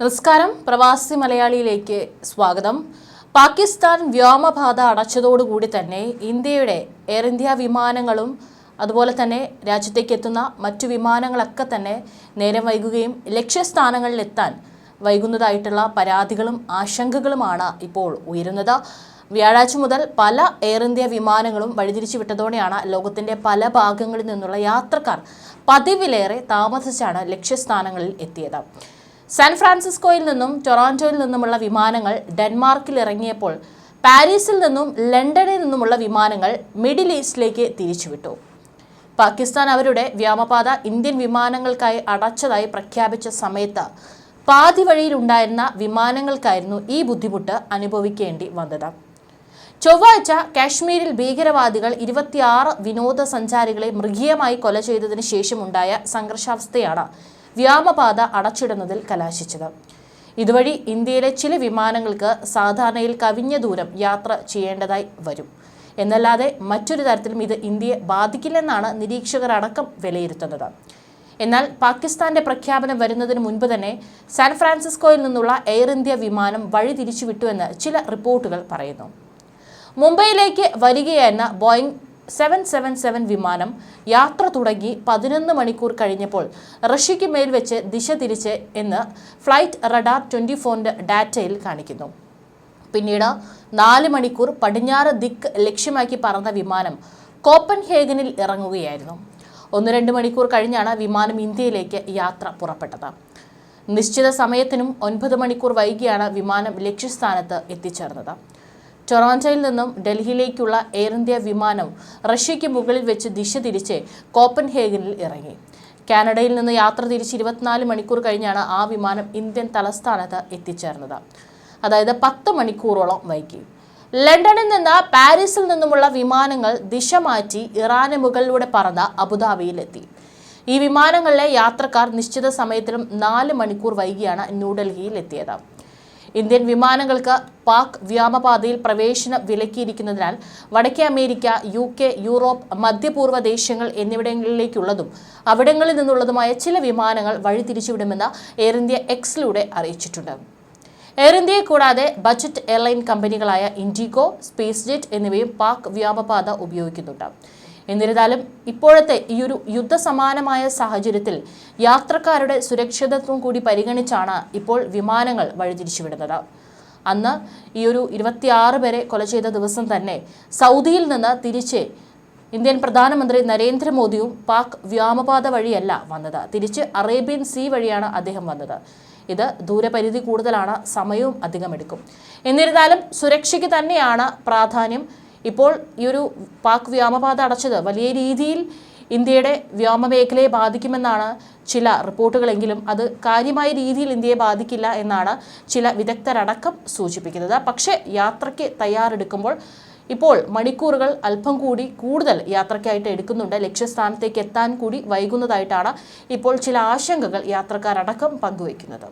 നമസ്കാരം. പ്രവാസി മലയാളിയിലേക്ക് സ്വാഗതം. പാകിസ്ഥാൻ വ്യോമപാത അടച്ചതോടുകൂടി തന്നെ ഇന്ത്യയുടെ എയർ ഇന്ത്യ വിമാനങ്ങളും അതുപോലെ തന്നെ രാജ്യത്തേക്ക് എത്തുന്ന മറ്റു വിമാനങ്ങളൊക്കെ തന്നെ നേരം വൈകുകയും ലക്ഷ്യസ്ഥാനങ്ങളിൽ എത്താൻ വൈകുന്നതായിട്ടുള്ള പരാതികളും ആശങ്കകളുമാണ് ഇപ്പോൾ ഉയരുന്നത്. വ്യാഴാഴ്ച മുതൽ പല എയർ ഇന്ത്യ വിമാനങ്ങളും വഴിതിരിച്ചു വിട്ടതോടെയാണ് ലോകത്തിന്റെ പല ഭാഗങ്ങളിൽ നിന്നുള്ള യാത്രക്കാർ പതിവിലേറെ താമസിച്ചാണ് ലക്ഷ്യസ്ഥാനങ്ങളിൽ എത്തിയത്. സാൻ ഫ്രാൻസിസ്കോയിൽ നിന്നും ടൊറാന്റോയിൽ നിന്നുമുള്ള വിമാനങ്ങൾ ഡെൻമാർക്കിൽ ഇറങ്ങിയപ്പോൾ പാരീസിൽ നിന്നും ലണ്ടനിൽ നിന്നുമുള്ള വിമാനങ്ങൾ മിഡിൽ ഈസ്റ്റിലേക്ക് തിരിച്ചുവിട്ടു. പാകിസ്ഥാൻ അവരുടെ വ്യോമപാത ഇന്ത്യൻ വിമാനങ്ങൾക്കായി അടച്ചതായി പ്രഖ്യാപിച്ച സമയത്ത് പാതി വഴിയിലുണ്ടായിരുന്ന വിമാനങ്ങൾക്കായിരുന്നു ഈ ബുദ്ധിമുട്ട് അനുഭവിക്കേണ്ടി വന്നത്. ചൊവ്വാഴ്ച കാശ്മീരിൽ ഭീകരവാദികൾ ഇരുപത്തിയാറ് വിനോദസഞ്ചാരികളെ മൃഗീയമായി കൊല ചെയ്തതിനു ശേഷമുണ്ടായ സംഘർഷാവസ്ഥയാണ് വ്യോമപാത അടച്ചിടുന്നതിൽ കലാശിച്ചത്. ഇതുവഴി ഇന്ത്യയിലെ ചില വിമാനങ്ങൾക്ക് സാധാരണയിൽ കവിഞ്ഞ ദൂരം യാത്ര ചെയ്യേണ്ടതായി വരും. എന്നല്ലാതെ മറ്റൊരു തരത്തിലും ഇത് ഇന്ത്യയെ ബാധിക്കില്ലെന്നാണ് നിരീക്ഷകരടക്കം വിലയിരുത്തുന്നത്. എന്നാൽ പാകിസ്ഥാന്റെ പ്രഖ്യാപനം വരുന്നതിന് മുൻപ് തന്നെ സാൻ ഫ്രാൻസിസ്കോയിൽ നിന്നുള്ള എയർ ഇന്ത്യ വിമാനം വഴി തിരിച്ചുവിട്ടുവെന്ന് ചില റിപ്പോർട്ടുകൾ പറയുന്നു. മുംബൈയിലേക്ക് വരികയായിരുന്ന ബോയിങ് സെവൻ സെവൻ സെവൻ വിമാനം യാത്ര തുടങ്ങി പതിനൊന്ന് മണിക്കൂർ കഴിഞ്ഞപ്പോൾ റഷ്യയ്ക്ക് മേൽ വെച്ച് ദിശ തിരിച്ച് എന്ന് ഫ്ലൈറ്റ് റഡാർ ട്വന്റി ഫോറിന്റെ ഡാറ്റയിൽ കാണിക്കുന്നു. പിന്നീട് നാല് മണിക്കൂർ പടിഞ്ഞാറ് ദിക്ക് ലക്ഷ്യമാക്കി പറന്ന വിമാനം കോപ്പൻ ഹേഗനിൽ ഇറങ്ങുകയായിരുന്നു. ഒന്ന് രണ്ട് മണിക്കൂർ കഴിഞ്ഞാണ് വിമാനം ഇന്ത്യയിലേക്ക് യാത്ര പുറപ്പെട്ടത്. നിശ്ചിത സമയത്തിനും ഒൻപത് മണിക്കൂർ വൈകിയാണ് വിമാനം ലക്ഷ്യസ്ഥാനത്ത് എത്തിച്ചേർന്നത്. ടൊറാന്റോയിൽ നിന്നും ഡൽഹിയിലേക്കുള്ള എയർ ഇന്ത്യ വിമാനം റഷ്യയ്ക്ക് മുകളിൽ വെച്ച് ദിശ തിരിച്ച് കോപ്പൻഹേഗനിൽ ഇറങ്ങി. കാനഡയിൽ നിന്ന് യാത്ര തിരിച്ച് ഇരുപത്തിനാല് മണിക്കൂർ കഴിഞ്ഞാണ് ആ വിമാനം ഇന്ത്യൻ തലസ്ഥാനത്ത് എത്തിച്ചേർന്നത്. അതായത് പത്ത് മണിക്കൂറോളം വൈകി. ലണ്ടനിൽ നിന്ന് പാരീസിൽ നിന്നുമുള്ള വിമാനങ്ങൾ ദിശ മാറ്റി ഇറാന് മുകളിലൂടെ പറന്ന അബുദാബിയിലെത്തി. ഈ വിമാനങ്ങളിലെ യാത്രക്കാർ നിശ്ചിത സമയത്തിലും നാല് മണിക്കൂർ വൈകിയാണ് ന്യൂഡൽഹിയിൽ എത്തിയത് ഇന്ത്യൻ വിമാനങ്ങൾക്ക് പാക് വ്യോമപാതയിൽ പ്രവേശനം വിലക്കിയിരിക്കുന്നതിനാൽ വടക്കേ അമേരിക്ക യു കെ യൂറോപ്പ് മധ്യപൂർവ ദേശങ്ങൾ എന്നിവിടങ്ങളിലേക്കുള്ളതും അവിടങ്ങളിൽ നിന്നുള്ളതുമായ ചില വിമാനങ്ങൾ വഴിതിരിച്ചുവിടുമെന്ന് എയർ ഇന്ത്യ എക്സിലൂടെ അറിയിച്ചിട്ടുണ്ട്. എയർ ഇന്ത്യയെ കൂടാതെ ബജറ്റ് എയർലൈൻ കമ്പനികളായ ഇൻഡിഗോ സ്പേസ് ജെറ്റ് എന്നിവയും പാക് വ്യോമപാത ഉപയോഗിക്കുന്നുണ്ട്. എന്നിരുന്നാലും ഇപ്പോഴത്തെ ഈ ഒരു യുദ്ധസമാനമായ സാഹചര്യത്തിൽ യാത്രക്കാരുടെ സുരക്ഷിതത്വം കൂടി പരിഗണിച്ചാണ് ഇപ്പോൾ വിമാനങ്ങൾ വഴിതിരിച്ചുവിടുന്നത്. അന്ന് ഈ ഒരു ഇരുപത്തിയാറ് പേരെ കൊല ചെയ്ത ദിവസം തന്നെ സൗദിയിൽ നിന്ന് തിരിച്ച് ഇന്ത്യൻ പ്രധാനമന്ത്രി നരേന്ദ്രമോദിയും പാക് വ്യോമപാത വഴിയല്ല വന്നത്. തിരിച്ച് അറേബ്യൻ സീ വഴിയാണ് അദ്ദേഹം വന്നത്. ഇത് ദൂരപരിധി കൂടുതലാണ് സമയവും അധികമെടുക്കും. എന്നിരുന്നാലും സുരക്ഷയ്ക്ക് തന്നെയാണ് പ്രാധാന്യം ഇപ്പോൾ ഈ ഒരു പാക് വ്യോമപാത അടച്ചത് വലിയ രീതിയിൽ ഇന്ത്യയുടെ വ്യോമമേഖലയെ ബാധിക്കുമെന്നാണ് ചില റിപ്പോർട്ടുകളെങ്കിലും അത് കാര്യമായ രീതിയിൽ ഇന്ത്യയെ ബാധിക്കില്ല എന്നാണ് ചില വിദഗ്ധരടക്കം സൂചിപ്പിക്കുന്നത്. പക്ഷേ യാത്രയ്ക്ക് തയ്യാറെടുക്കുമ്പോൾ ഇപ്പോൾ മണിക്കൂറുകൾ അല്പം കൂടി കൂടുതൽ യാത്രയ്ക്കായിട്ട് എടുക്കുന്നുണ്ട്. ലക്ഷ്യസ്ഥാനത്തേക്ക് എത്താൻ കൂടി വൈകുന്നതായിട്ടാണ് ഇപ്പോൾ ചില ആശങ്കകൾ യാത്രക്കാരടക്കം പങ്കുവയ്ക്കുന്നത്.